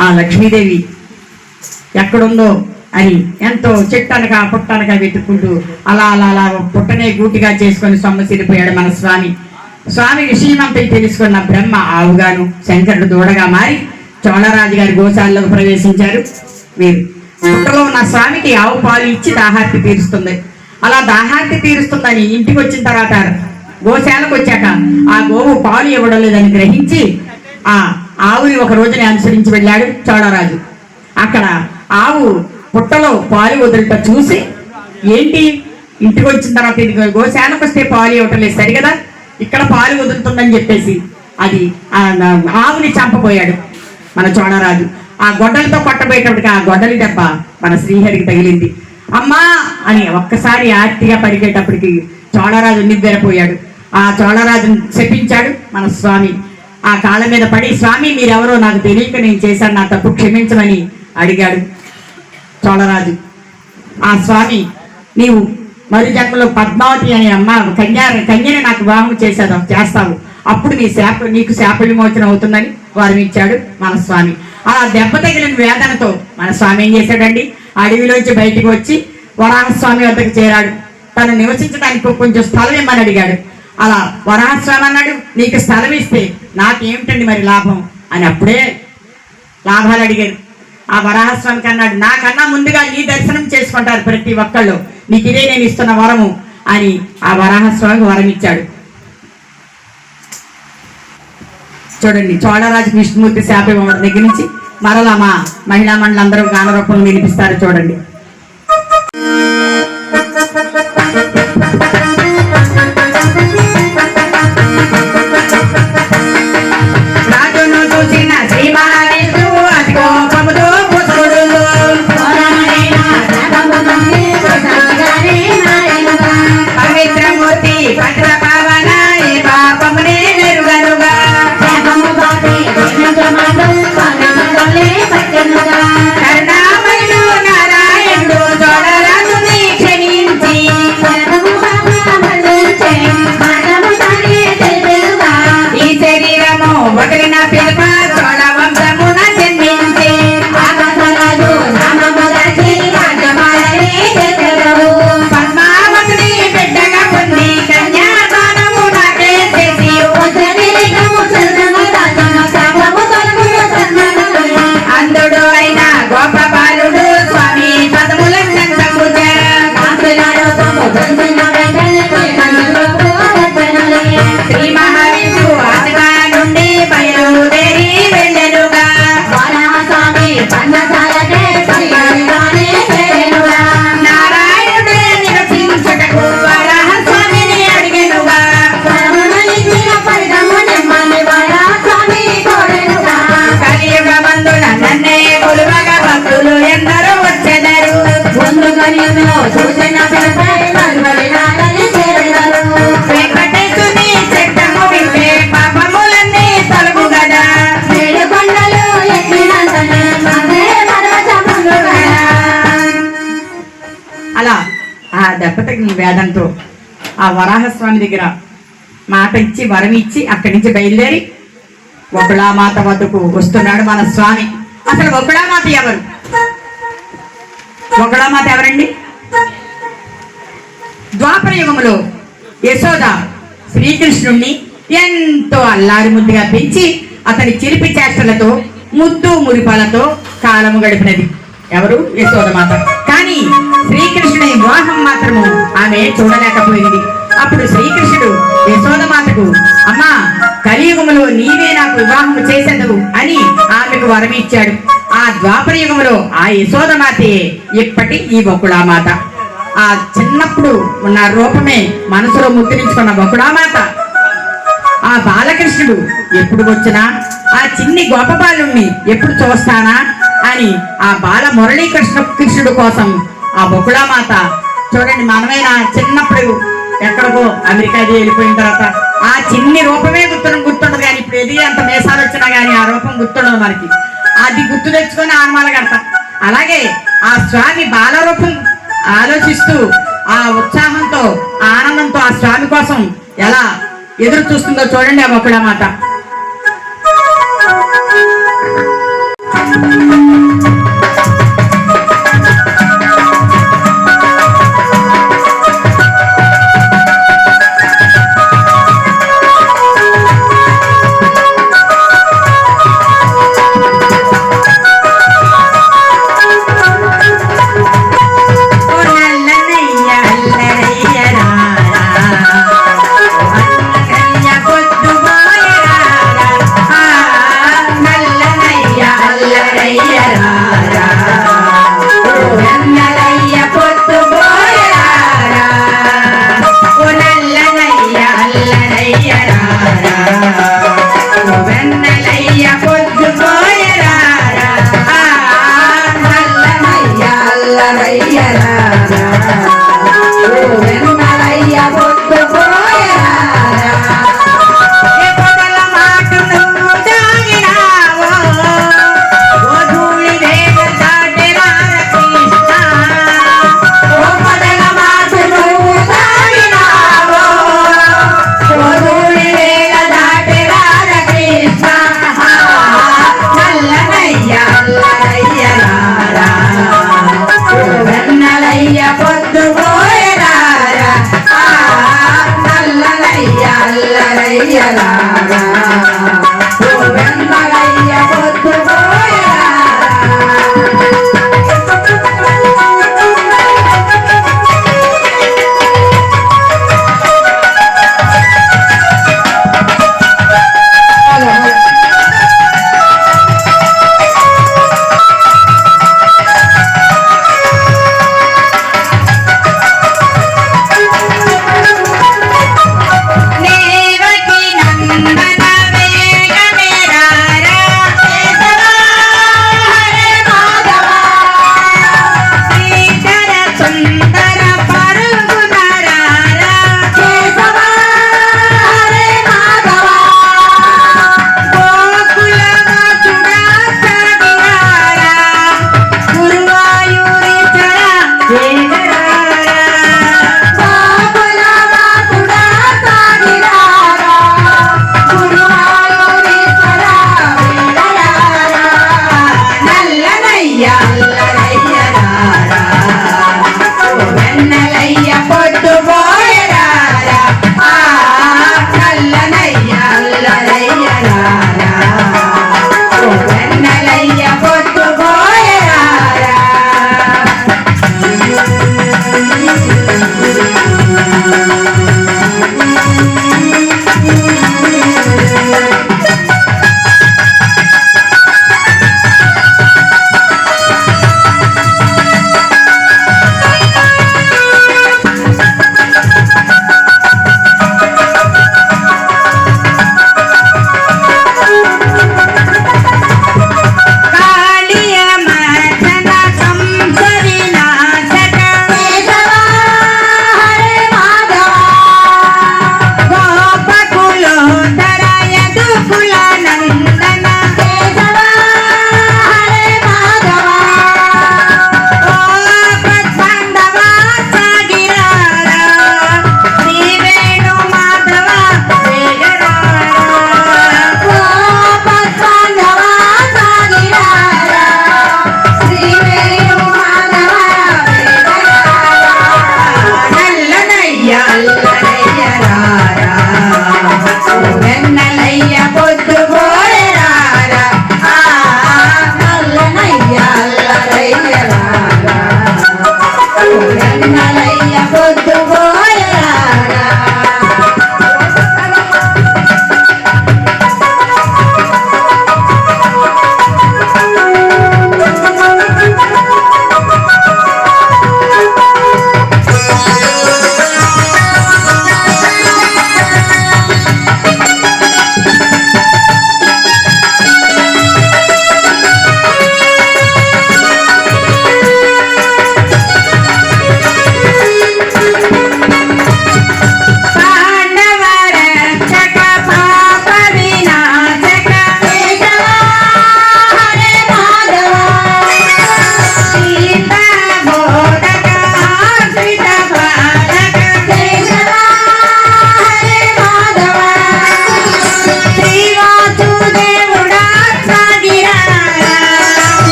ఆ లక్ష్మీదేవి ఎక్కడుందో అని ఎంతో చెట్టనక పుట్టనక వెతుక్కుంటూ అలా అలా అలా పుట్టనే గూటిగా చేసుకొని సొమ్మసిరిపోయాడు మన స్వామి. స్వామి విషయమంపై తెలుసుకున్న బ్రహ్మ ఆవుగాను శంకరుడు దూడగా మారి చోళరాజు గారి గోశాలలో ప్రవేశించారు. వీరు పుట్టలో ఉన్న స్వామికి ఆవు పాలు ఇచ్చి దాహార్తి తీరుస్తుంది. అలా దాహార్తి తీరుస్తుందని ఇంటికి వచ్చిన తర్వాత గోశాలకు వచ్చాక ఆ గోవు పాలు ఇవ్వడం లేదని గ్రహించి ఆ ఆవుని ఒక రోజుని అనుసరించి వెళ్ళాడు చోళరాజు అక్కడ ఆవు పుట్టలో పాలు వదులుట చూసి ఏంటి? ఇంటికి వచ్చిన తర్వాత ఇది గోశాలకు వస్తే పాలు ఇవ్వటం లేదు సరి కదా ఇక్కడ పాలు వదులుతుందని చెప్పేసి. అది ఆ ఆవుని చంపబోయాడు మన చోళరాజు ఆ గొడ్డలతో కొట్టబోయేటప్పటికి ఆ గొడ్డలి దెబ్బ మన శ్రీహరికి తగిలింది. అమ్మా! అని ఒక్కసారి ఆర్తిగా పరిగేటప్పటికి చోళరాజు నివ్వెరపోయాడు. ఆ చోళరాజును శపించాడు మన స్వామి. ఆ కాళ్ళ మీద పడి స్వామి మీరెవరో నాకు తెలియక నేను చేశాను నా తప్పు క్షమించమని అడిగాడు చోళరాజు. ఆ స్వామి నీవు మరు జన్మలో పద్మావతి అనే అమ్మ కన్యా కన్యని నాకు వివాహం చేశాను చేస్తావు. అప్పుడు నీ శాప నీకు శాప విమోచన అవుతుందని వారు ఇచ్చాడు మన స్వామి అలా దెబ్బ తగిలిన వేదనతో మన స్వామి ఏం చేశాడండి? అడవిలోంచి బయటకు వచ్చి వరాహస్వామి వద్దకు చేరాడు. తను నివసించడానికి కొంచెం స్థలం ఇమ్మని అడిగాడు. అలా వరాహస్వామి అన్నాడు నీకు స్థలం ఇస్తే నాకేమిటండి మరి లాభం? అని అప్పుడే లాభాలు అడిగారు ఆ వరాహస్వామికి అన్నాడు నాకన్నా ముందుగా నీ దర్శనం చేసుకుంటారు ప్రతి ఒక్కళ్ళు. నీకు ఇదే నేను ఇస్తున్న వరము. అని ఆ వరాహస్వామికి వరం ఇచ్చాడు. చూడండి చోళరాజు విష్ణుమూర్తి శాప దగ్గర నుంచి మరలా మా మహిళా మండలి అందరూ గాన రూపంలో వినిపిస్తారు చూడండి. વગરના પેર પાર వేదంతో ఆ వరాహస్వామి దగ్గర మాట ఇచ్చి వరం ఇచ్చి అక్కడి నుంచి బయలుదేరి ఒకళామాత వద్దకు వస్తున్నాడు మన స్వామి. అసలు ఒకళామాత ఎవరు? ఒకళామాత ఎవరండి? ద్వాపర యుగములో యశోద శ్రీకృష్ణుణ్ణి ఎంతో అల్లారి ముద్దుగా పెంచి అతని చిరిపి చేష్టలతో ముద్దు మురిపాలతో కాలము గడిపినది. ఎవరు? యశోద మాత. కానీ శ్రీకృష్ణుని వివాహం మాత్రము ఆమె చూడలేకపోయింది. అప్పుడు శ్రీకృష్ణుడు యశోదమాతకు అమ్మా కలియుగములో నీవే నాకు వివాహము చేసేదవు అని ఆమెకు వరం ఇచ్చాడు. ఆ ద్వాపర యుగములో ఆ యశోదమాతే ఇప్పటి ఈ బకుళామాత ఆ చిన్నప్పుడు ఉన్న రూపమే మనసులో ముద్రించుకున్న బకుళామాత ఆ బాలకృష్ణుడు ఎప్పుడు వచ్చినా ఆ చిన్ని గోపబాలుణ్ణి ఎప్పుడు చూస్తానా? అని ఆ బాల మురళీకృష్ణ కృష్ణుడు కోసం ఆ బకుళామాత చూడండి మనమైనా చిన్నప్పుడు ఎక్కడికో అమెరికా అది వెళ్ళిపోయిన తర్వాత ఆ చిన్ని రూపమే గుర్తు గుర్తుండదు కానీ ఇప్పుడు ఎదిగి అంత మేసాలు వచ్చినా కానీ ఆ రూపం గుర్తుండదు మనకి. అది గుర్తు తెచ్చుకొని ఆనమాల కడతాం. అలాగే ఆ స్వామి బాలరూపం ఆలోచిస్తూ ఆ ఉత్సాహంతో ఆ ఆనందంతో ఆ స్వామి కోసం ఎలా ఎదురు చూస్తుందో చూడండి ఆ మొక్కడ Thank you. Gracias.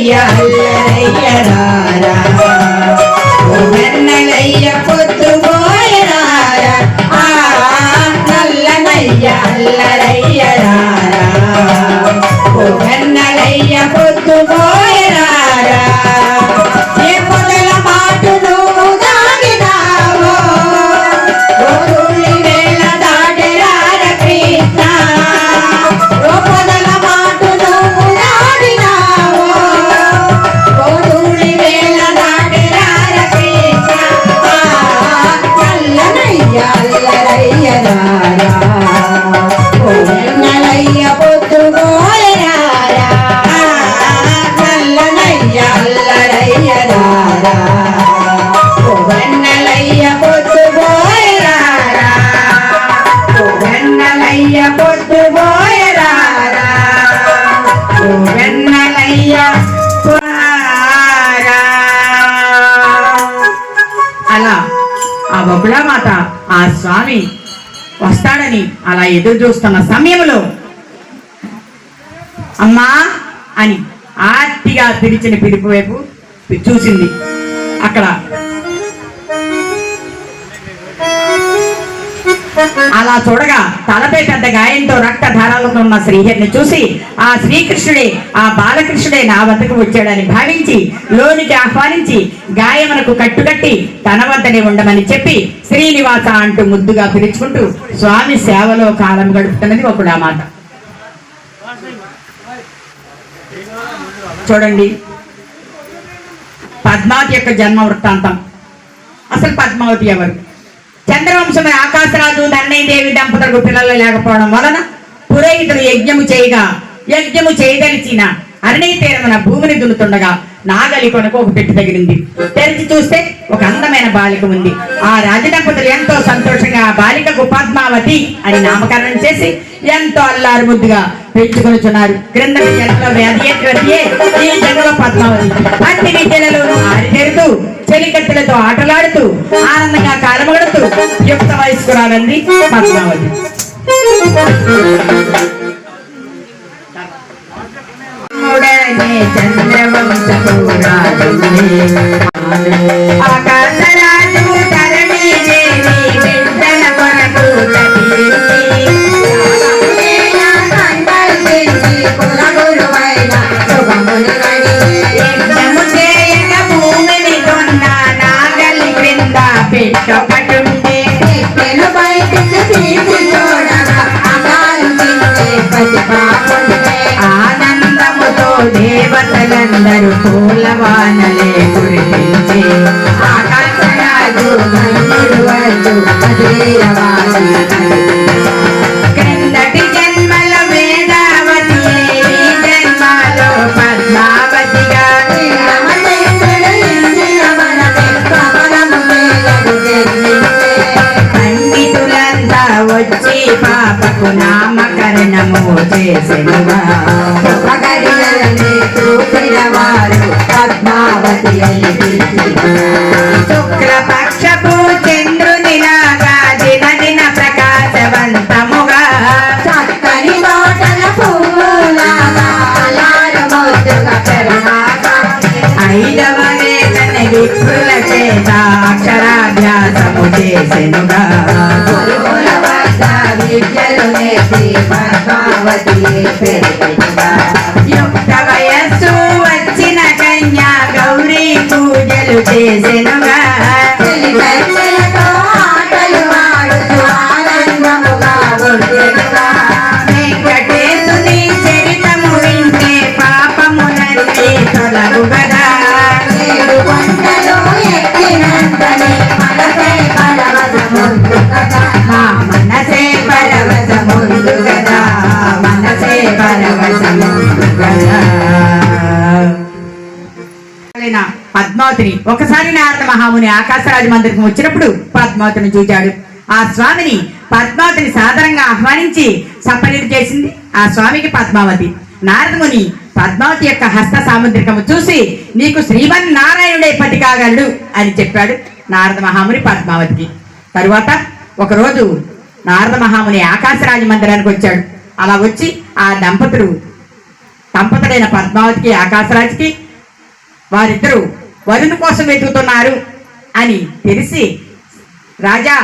yeah, yeah, yeah, అలా ఆ బొగుళామాత ఆ స్వామి వస్తాడని అలా ఎదురు చూస్తున్న సమయంలో అమ్మా అని ఆర్తిగా పిలిచిన పిలుపు వైపు చూసింది. అక్కడ అలా చూడగా తలపై పెద్ద గాయంతో రక్త ధారాలతో ఉన్న శ్రీహరిని చూసి ఆ శ్రీకృష్ణుడే ఆ బాలకృష్ణుడే నా వద్దకు వచ్చాడని భావించి లోనికి ఆహ్వానించి గాయమునకు కట్టుకట్టి తన వద్దనే ఉండమని చెప్పి శ్రీనివాస అంటూ ముద్దుగా పిలుచుకుంటూ స్వామి సేవలో కాలం గడుపుతున్నది ఒకడు ఆ మాట. చూడండి. పద్మావతి యొక్క జన్మ వృత్తాంతం అసలు పద్మావతి ఎవరు? చంద్రవంశమైన ఆకాశరాజు ధరణీదేవి దంపతులకు పిల్లలు లేకపోవడం వలన పురోహితుడు యజ్ఞము చేయగా యజ్ఞము చేయదలిచిన అరణ్య తీరమున భూమిని దున్నుతుండగా నాగలి కొనకు ఒక పెట్టి తగిలింది. తెరిచి చూస్తే ఒక అందమైన బాలిక ఉంది. ఆ రాజదంపతులు ఎంతో సంతోషంగా ఆ బాలికకు పద్మావతి అని నామకరణం చేసి ఎంతో అల్లారు ముద్దుగా పెంచుకొనిచున్నారు. క్రింద జన్మలో వ్యాధియే ఈ పద్మావతి. అన్ని విద్యలలోనూ ఆరితేరుతూ చెలికట్టెలతో ఆటలాడుతూ ఆనందంగా కాలమగడుతూ యుక్త వయస్కురాలంది పద్మావతి. ముడనే చంద్రవంశపు Thank you. పాపకు నామకరణము చేసెనుగా. శుభగడియలనే పద్మావతి అని శుక్లపక్షపు చంద్రునిలాగా దిన దిన ప్రకాశవంతముగా. చక్కని పువ్వులాగా ఐదవ విప్రుల చేత అక్షరాభ్యాసము చేసెనుగా. విద్యలు నేర్చి పద్మావతి యుక్త వయస్సు వచ్చిన కన్యా గౌరీ పూజలు చేసెనుగా పద్మావతిని. ఒకసారి నారద మహాముని ఆకాశరాజు మందిరం వచ్చినప్పుడు పద్మావతిని చూచాడు. ఆ స్వామిని పద్మావతిని సాదరంగా ఆహ్వానించి సపర్యలు చేసింది ఆ స్వామికి పద్మావతి. నారదముని పద్మావతి యొక్క హస్త సాముద్రికము చూసి నీకు శ్రీమన్ నారాయణుడే పతి అని చెప్పాడు నారద మహాముని పద్మావతికి. తరువాత ఒకరోజు నారద మహాముని ఆకాశరాజు మందిరానికి వచ్చాడు. అలా వచ్చి ఆ దంపతులు దంపతుడైన పద్మావతికి ఆకాశరాజుకి వారిద్దరూ వరుని కోసం వెతుకుతున్నారు అని తెలిసి రాజా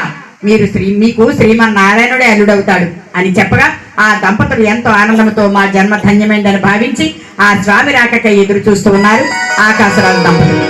మీరు శ్రీ మీకు శ్రీమన్నారాయణుడే అల్లుడవుతాడు అని చెప్పగా ఆ దంపతులు ఎంతో ఆనందంతో మా జన్మ ధన్యమైందని భావించి ఆ స్వామి రాకకై ఎదురు చూస్తూ ఉన్నారు ఆకాశరాజు దంపతులు.